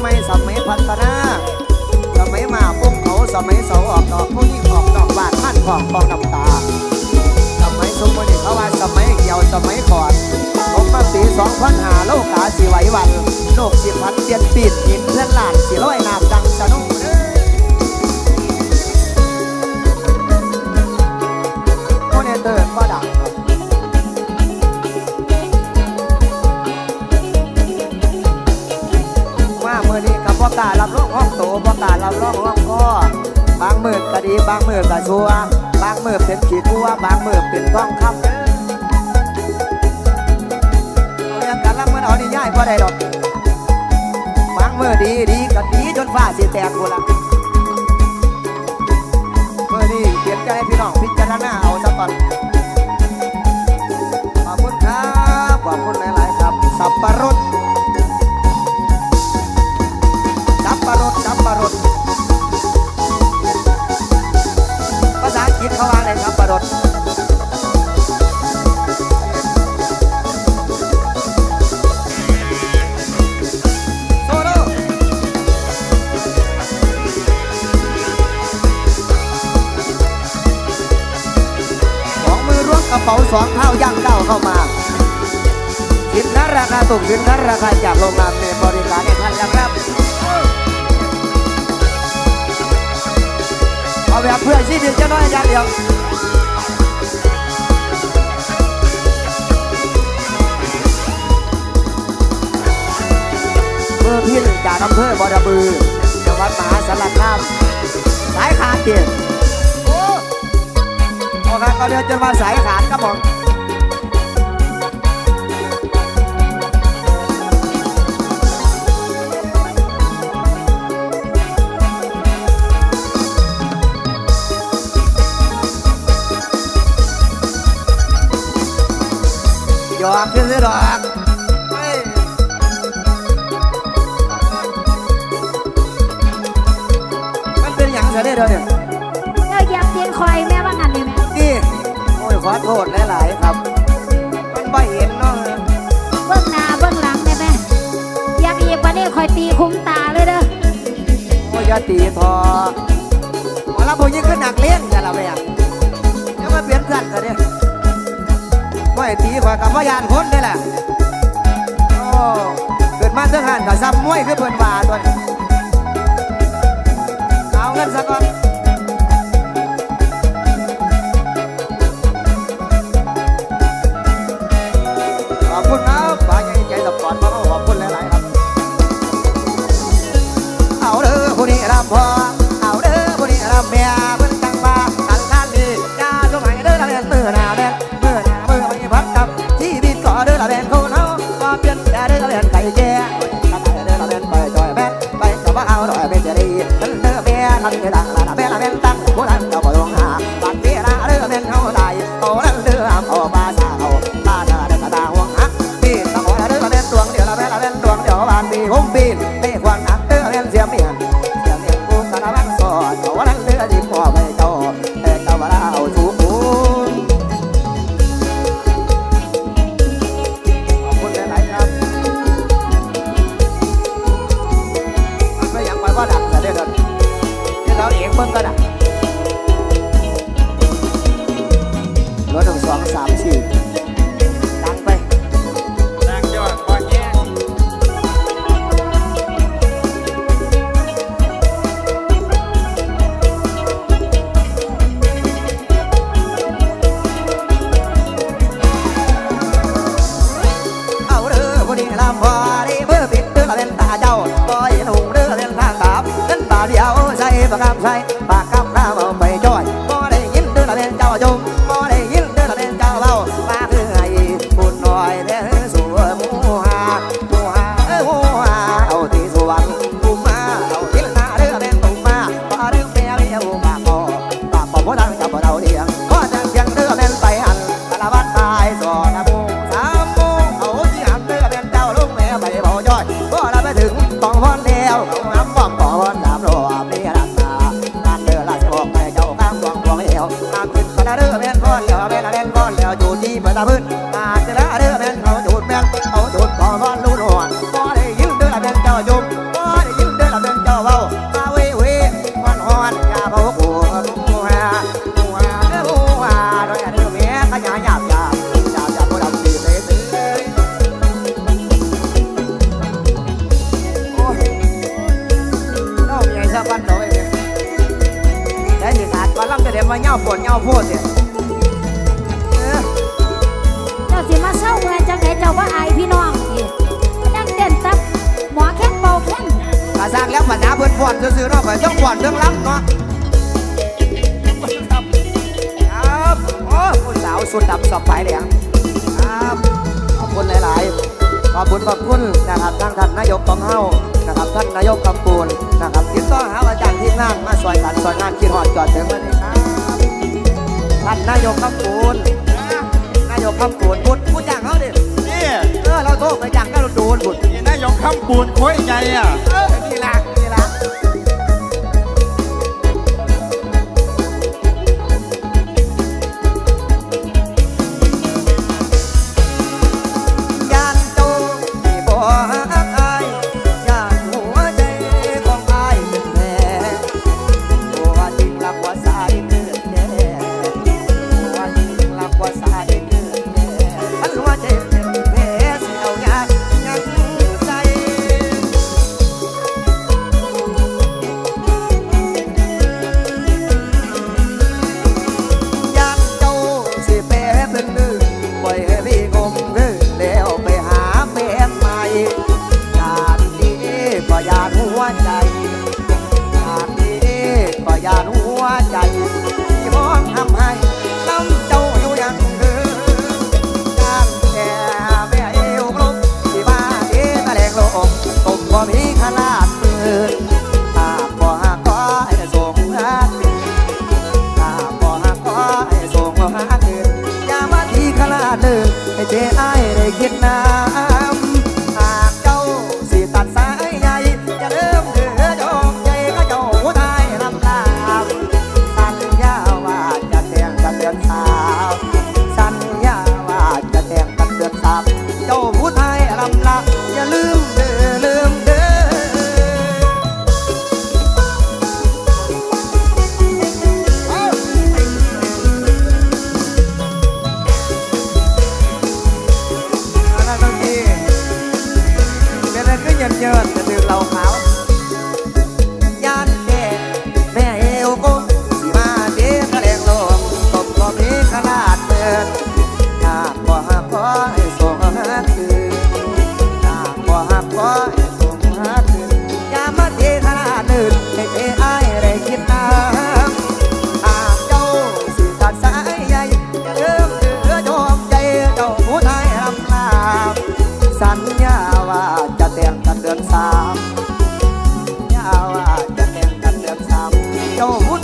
ใหม่สมัยพัฒนาสมัยมาปุ๊บเขาสมัยเสาออกดอกผู้ยิ่งออกดอกบานท่านของกองน้ำตาสมัยสมบูรณ์เขาว่าสมัยเกี่ยวสมัยก่อนผมมาปีสองพันหาโลกาสีไหววันโลกสิพันเปลี่ยนปีดหินเพื่อนหลานสีร้อยน้ำดังสนุก ตพ่อกล้ารับรองห้องพ่อบางมือก็ดีบางมือก็ชัวบางมือเป็นขีดบัวบางมือเป็นทองคำเด้อเรื่องการรับเงินเอานี่ย่ายพอได้ดอกบางมือดีดีก็ดีจนฟ้าสิแตกกูละเมื่อนี้เปลี่ยนใจพี่น้องพิจารณาเอาซะก่อนขอบคุณครับขอบคุณหลาย ๆ ครับสับปะรด ค้าราคาถูกสินค้าราคาจากโรงงานในบริการให้ท่านนะครับเอาแบบเพื่อชีวิตจะน้อยอย่างเดียวเมื่อพี่หนึ่งจากอำเภอบอระบือจังหวัดมหาสารคามสายขาดเกียรโอ้โอเคก็เดินจนมาสายขาดครับผม อกขึ้นสิดอกเฮ้ยมันเป็นอย่างจะได้เด้อเนี่ยเจ้าเหยียบตีนคอยแม่ว่างันเลยแม่นี่โอ้ยขอโทษหลายๆครับ มันไม่เห็นเนาะเบื้องหน้าเบื้องหลังได้ไหมอยากอีกวันนี้คอยตีคุ้มตาเลยเด้อโอ้ยอย่าตีทอหมาละพวกนี้คือหนักเลี้ยงกันละไม่อยากจะมาเปลี่ยนสัตว์กันเนี่ยไม่ ตีกว่ากับว่ายานคนนี่แหละโอ้เกิดมาเสื้อหันกับซ้ำมวยคือเพิ่นว่าตัวนี้เอาเงินซะก่อน ปากกำใส่ปากกำน้ำไม่จ้อยบ่ได้ยินเด้อละเป็นเจ้าจงบ่ได้ยินเด้อละเป็นเจ้าเบามากคือไอ้บุญน้อยเด้อสู่หมู่หาหมู่หาเอ้ยหมู่หาเอาที่สวรรค์กุมาเอาที่หน้าเด้อเป็นตุ่มมาปาเด้อเปียเรียวปากคอปากคอบ่ดังกับเราเดียงขอจังเพียงเด้อเป็นไปหันตะละวันตายสอนะ มาเงาปวดเงาโพดเนี่ยเจ้าสิมาเศร้าเมื่อจังไหนเจ้าว่าอายพี่น้องอีกนั่งเต้นตับหมอแค้นเบาแค้นกระซากแล้วปันหาเพิ่นปวดซื้อๆเนาะก็ต้องปวดเรื่องล้ำเนาะครับโอ้คุณสาวสุดดับสอบไปเลยครับขอบคุณหลายๆขอบคุณขอบคุณนะครับทางท่านนายกของเฮานะครับท่านนายกกำปูนนะครับทีมต่อหาอาจารย์ที่นั่งมาสอยกันสอยงานคิดหอดจอดถึงวันครับ ท่นนายกคำปูนนายกคำปูนพูดพูดอย่างเขาดินี่เออเราโทษไปอย่างก็โดนบุตรนี่นายกคำปูนโค้ยใจอะนี่ละ te aere gina Yeah. nhơn 跳舞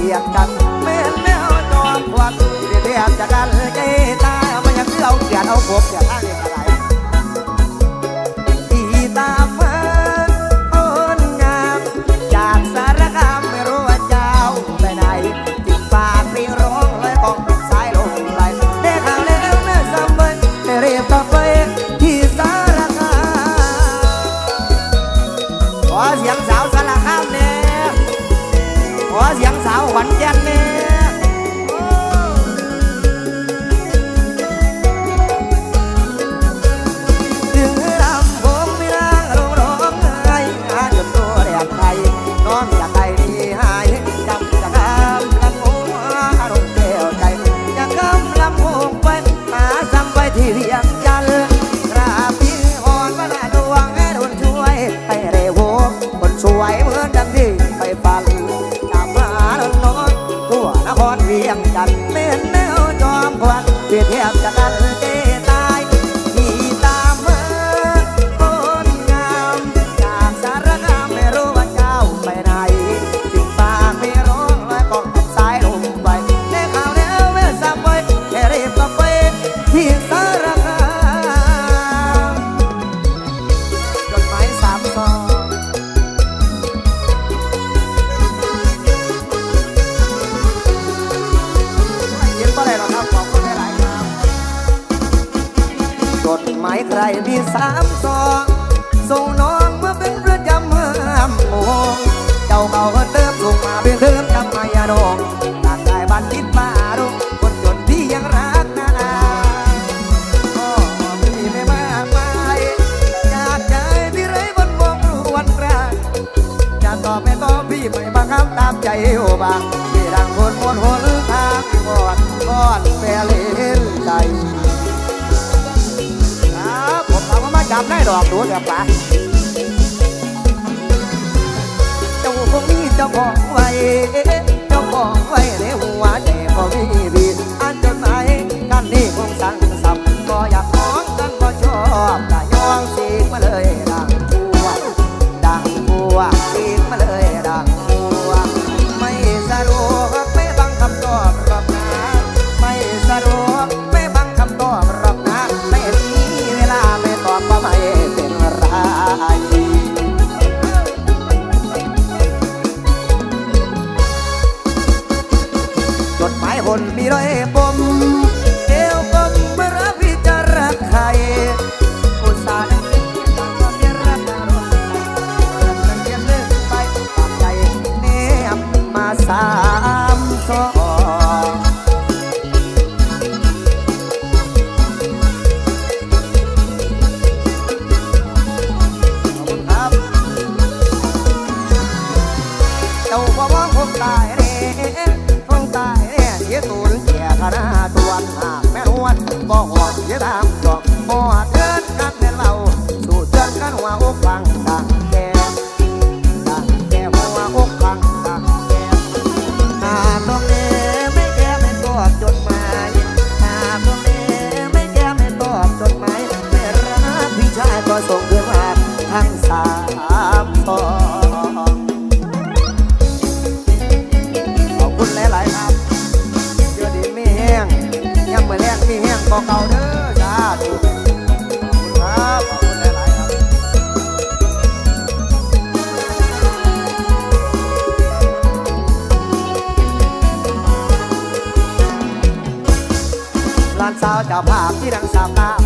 เสียกกันเม่นแมวจอมควันเดียกจะกันใจตายมันยังเที่อวเกลียเอาผมเกลียดทาง บางที่ดังคนบนหนทางที่บอดบอนแปลเลนใจครับผมเอามาจับได้ดอกดูเถอะปะเจ้าคงมีเจ้าของไว้เจ้าของไว้เในหัวใจก็มีบีอันจดหมายกันนี่คงสั่ง ส่งขึ้นมาทั้งสามปองขอบคุณหลายๆครับเดี๋ยวดีไม่แห้งยังเมื่อแรกมีแห้งบอกเก่าเด้อจ้าดูขธุสาวเจ้าภาพที่ดังสาบตา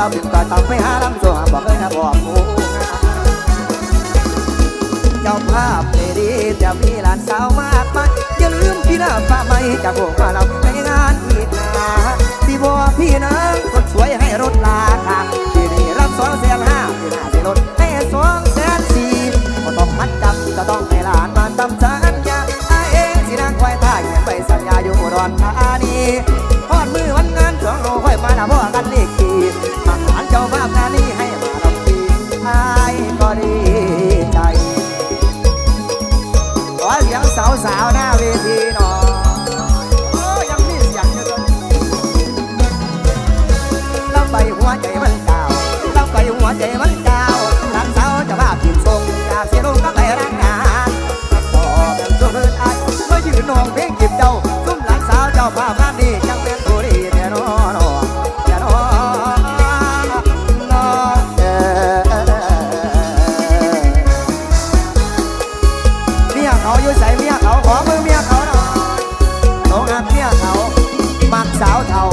ลำต่อต้องไปหาลำสัวบอกเลยนะบอกมูเจ้าภาพเมดีจะมีหลานสาวมากมายอย่าลืมพี่นาฟ้าไม่จากพวกมาลำในงานอีกนาสีบัวพี่นางคนสวยให้รถลาค่ะที่นี่รับสองแสนห้าที่หน้าสิรถให้สองแสนสี่ก็ต้องมัดจำจะต้องให้หลานมาจำใจ สาวหน้าเวทีหน่อโอ้ยังมีเสียงเดินแล้วำไปหัวใจมันเก่าล้วไปหัวใจมันเก่าหลังสาวจะว่าผิดทรงยากเสียลงก็ไปรังงานต่อกันจนเลิศอายมายืนนองเพลงก็บเจ้าซุ้มหลังสาวเจ้าภา มักเมียเขา มักสาวเขา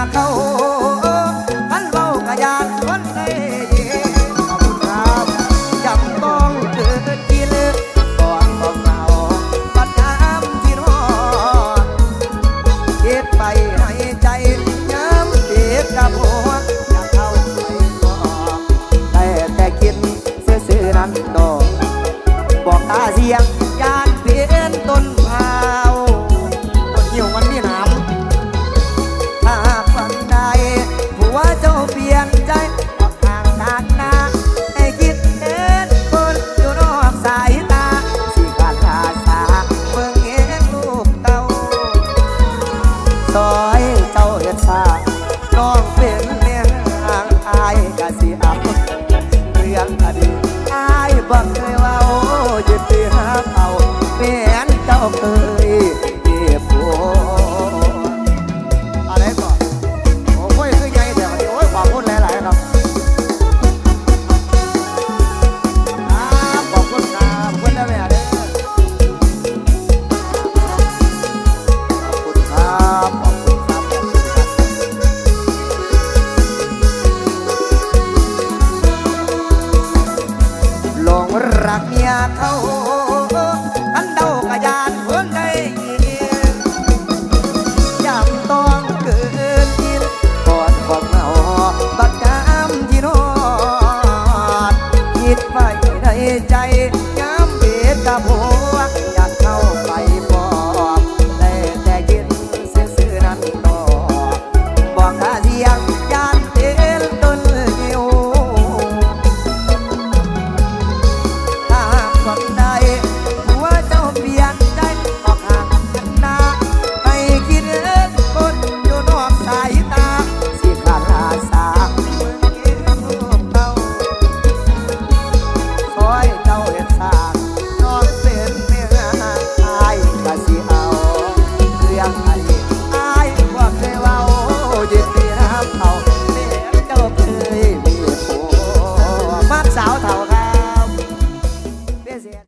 เมียเขา